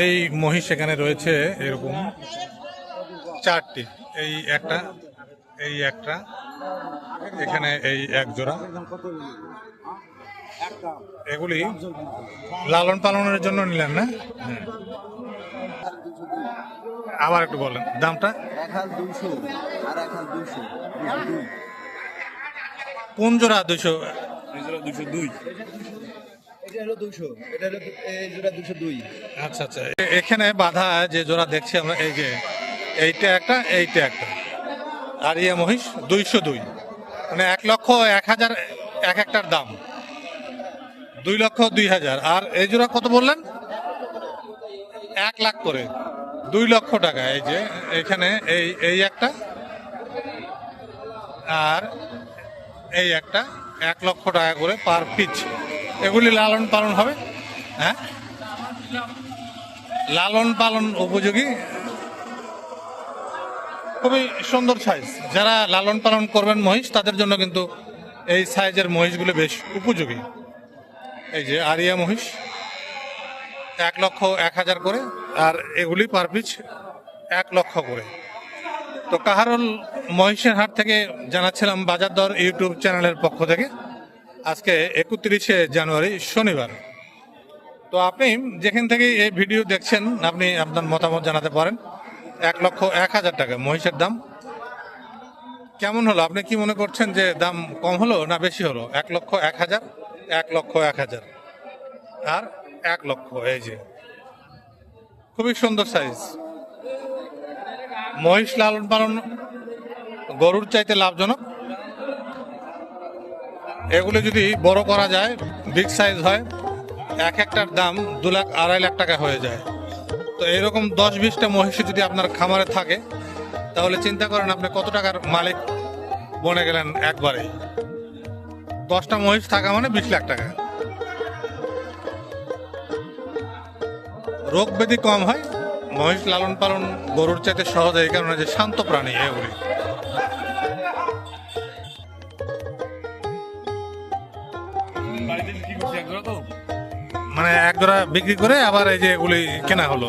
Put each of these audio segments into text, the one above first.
এই মহিষ এখানে রয়েছে এরকম চারটি। এই একটা এই একটা, এখানে এই এক জোড়া। এগুলি লালন পালনের জন্য নিলেন না? হুম। আবার একটু বলেন, দামটা? দুইশো দুইশো দুইশো কোন জোড়া দুইশো দুশো দুই। আচ্ছা আচ্ছা। এখানে বাধা যে জোড়া দেখছি আমরা, এই যে এইটা একটা এইটা একটা। আর ইয়ে মহিষ দুইশো দুই। মানে এক লক্ষ এক হাজার এক একটার দাম। দুই লক্ষ দুই হাজার। আর এই জোড়া কত বললেন? এক লাখ করে। দুই লক্ষ টাকা। এই যে এখানে এই এই একটা। আর এই একটা, এক লক্ষ টাকা করে পার পিচ। এগুলি লালন পালন হবে? হ্যাঁ? লালন পালন উপযোগী? খুবই সুন্দর সাইজ যারা লালন পালন করবেন মহিষ, তাদের জন্য কিন্তু এই সাইজের মহিষগুলো বেশ উপযোগী। এই যে আরিয়া মহিষ, এক লক্ষ এক হাজার করে, আর এগুলি পার পিছ এক লক্ষ করে। তো কাহারল মহিষের হাট থেকে জানাচ্ছিলাম বাজার দর ইউটিউব চ্যানেলের পক্ষ থেকে। আজকে একত্রিশে জানুয়ারি শনিবার। তো আপনি যেখান থেকে এই ভিডিও দেখছেন, আপনি আপনার মতামত জানাতে পারেন। এক লক্ষ এক হাজার টাকা মহিষের দাম। কেমন হলো? আপনি কি মনে করছেন যে দাম কম হলো না বেশি হলো? এক লক্ষ এক হাজার? এক লক্ষ এক হাজার। আর এক লক্ষ, এই যে। খুবই সুন্দর সাইজ মহিষ লালন পালন গরুর চাইতে লাভজনক। এগুলো যদি বড় করা যায় বিগ সাইজ হয়, এক একটার দাম দু লাখ আড়াই লাখ টাকা হয়ে যায়। তো এরকম দশ বিশটা মহিষী যদি আপনার খামারে থাকে, তাহলে চিন্তা করেন আপনি কত টাকার মালিক বনে গেলেন একবারে। দশটা মহিষ থাকা মানে বিশ লাখ টাকা। রোগ ব্যাধি কম হয়, মহিষ লালন পালন গরুর চাইতে সহজ এই কারণে যে শান্ত প্রাণী এগুলি। মানে এক জোড়া বিক্রি করে আবার এই যে এগুলি কেনা হলো।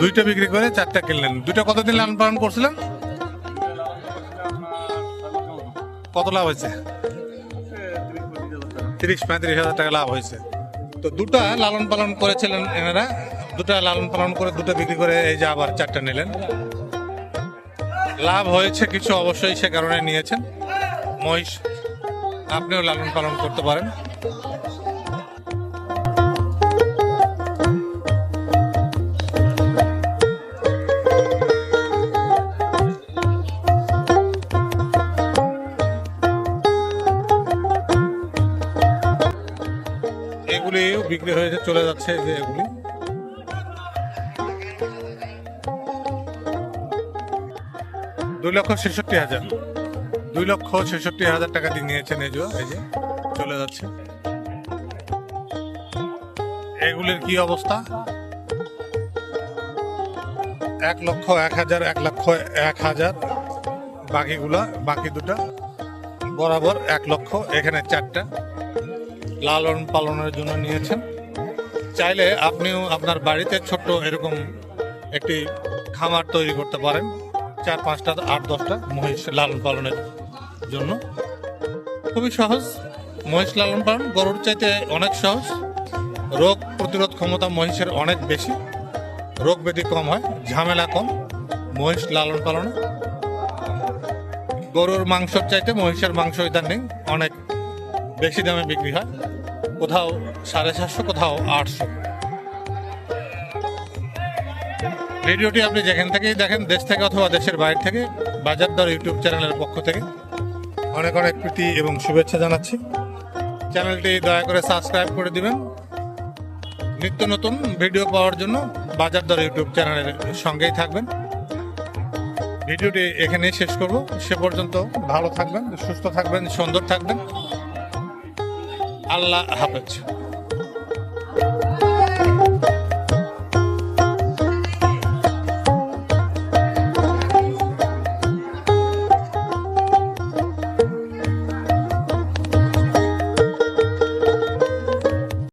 দুইটা বিক্রি করে চারটে কিনলেন। দুইটা কতদিন লালন পালন করছিলেন? কত লাভ হয়েছে? তিরিশ পঁয়ত্রিশ হাজার টাকা লাভ হয়েছে। তো দুটা লালন পালন করেছিলেন এনারা। দুটা লালন পালন করে দুটো বিক্রি করে এই যে আবার চারটা নিলেন। লাভ হয়েছে কিছু অবশ্যই সে কারণে নিয়েছেন। মহিষ আপনিও লালন পালন করতে পারেন। এগুলিও বিক্রি হয়েছে চলে যাচ্ছে যে এগুলি। দুই লক্ষ ছেষট্টি হাজার। দুই লক্ষ ছেষট্টি হাজার টাকা দিয়ে নিয়েছেন এই যে, চলে যাচ্ছে। এগুলির কি অবস্থা? এক লক্ষ, এক হাজার, এক লক্ষ, এক হাজার, বাকিগুলা, বাকি দুটা, বরাবর এক লক্ষ, এখানে চারটা লালন পালনের জন্য নিয়েছেন। চাইলে আপনিও আপনার বাড়িতে ছোট্ট এরকম একটি খামার তৈরি করতে পারেন। চার, পাঁচটা, আট, দশটা মহিষ লালন পালনের জন্য। খুবই সহজ। মহিষ লালন পালন গরুর চাইতে অনেক সহজ। রোগ প্রতিরোধ ক্ষমতা মহিষের অনেক বেশি। রোগ ব্যাধি কম হয়, ঝামেলা কম। মহিষ লালন পালনে গরুর মাংসর চাইতে মহিষের মাংস ইদানিং অনেক বেশি দামে বিক্রি হয়। কোথাও সাড়ে সাতশো, কোথাও আটশো। ভিডিওটি আপনি যেখান থেকেই দেখেন, দেশ থেকে অথবা দেশের বাইরে থেকে বাজার দর ইউটিউব চ্যানেলের পক্ষ থেকে। অনেক অনেক প্রীতি এবং শুভেচ্ছা জানাচ্ছি। চ্যানেলটি দয়া করে সাবস্ক্রাইব করে দিবেন। নিত্য নতুন ভিডিও পাওয়ার জন্য বাজার দর ইউটিউব চ্যানেলের সঙ্গেই থাকবেন। ভিডিওটি এখানেই শেষ করব। সে পর্যন্ত ভালো থাকবেন, সুস্থ থাকবেন, সুন্দর থাকবেন। আল্লাহ হাফেজ।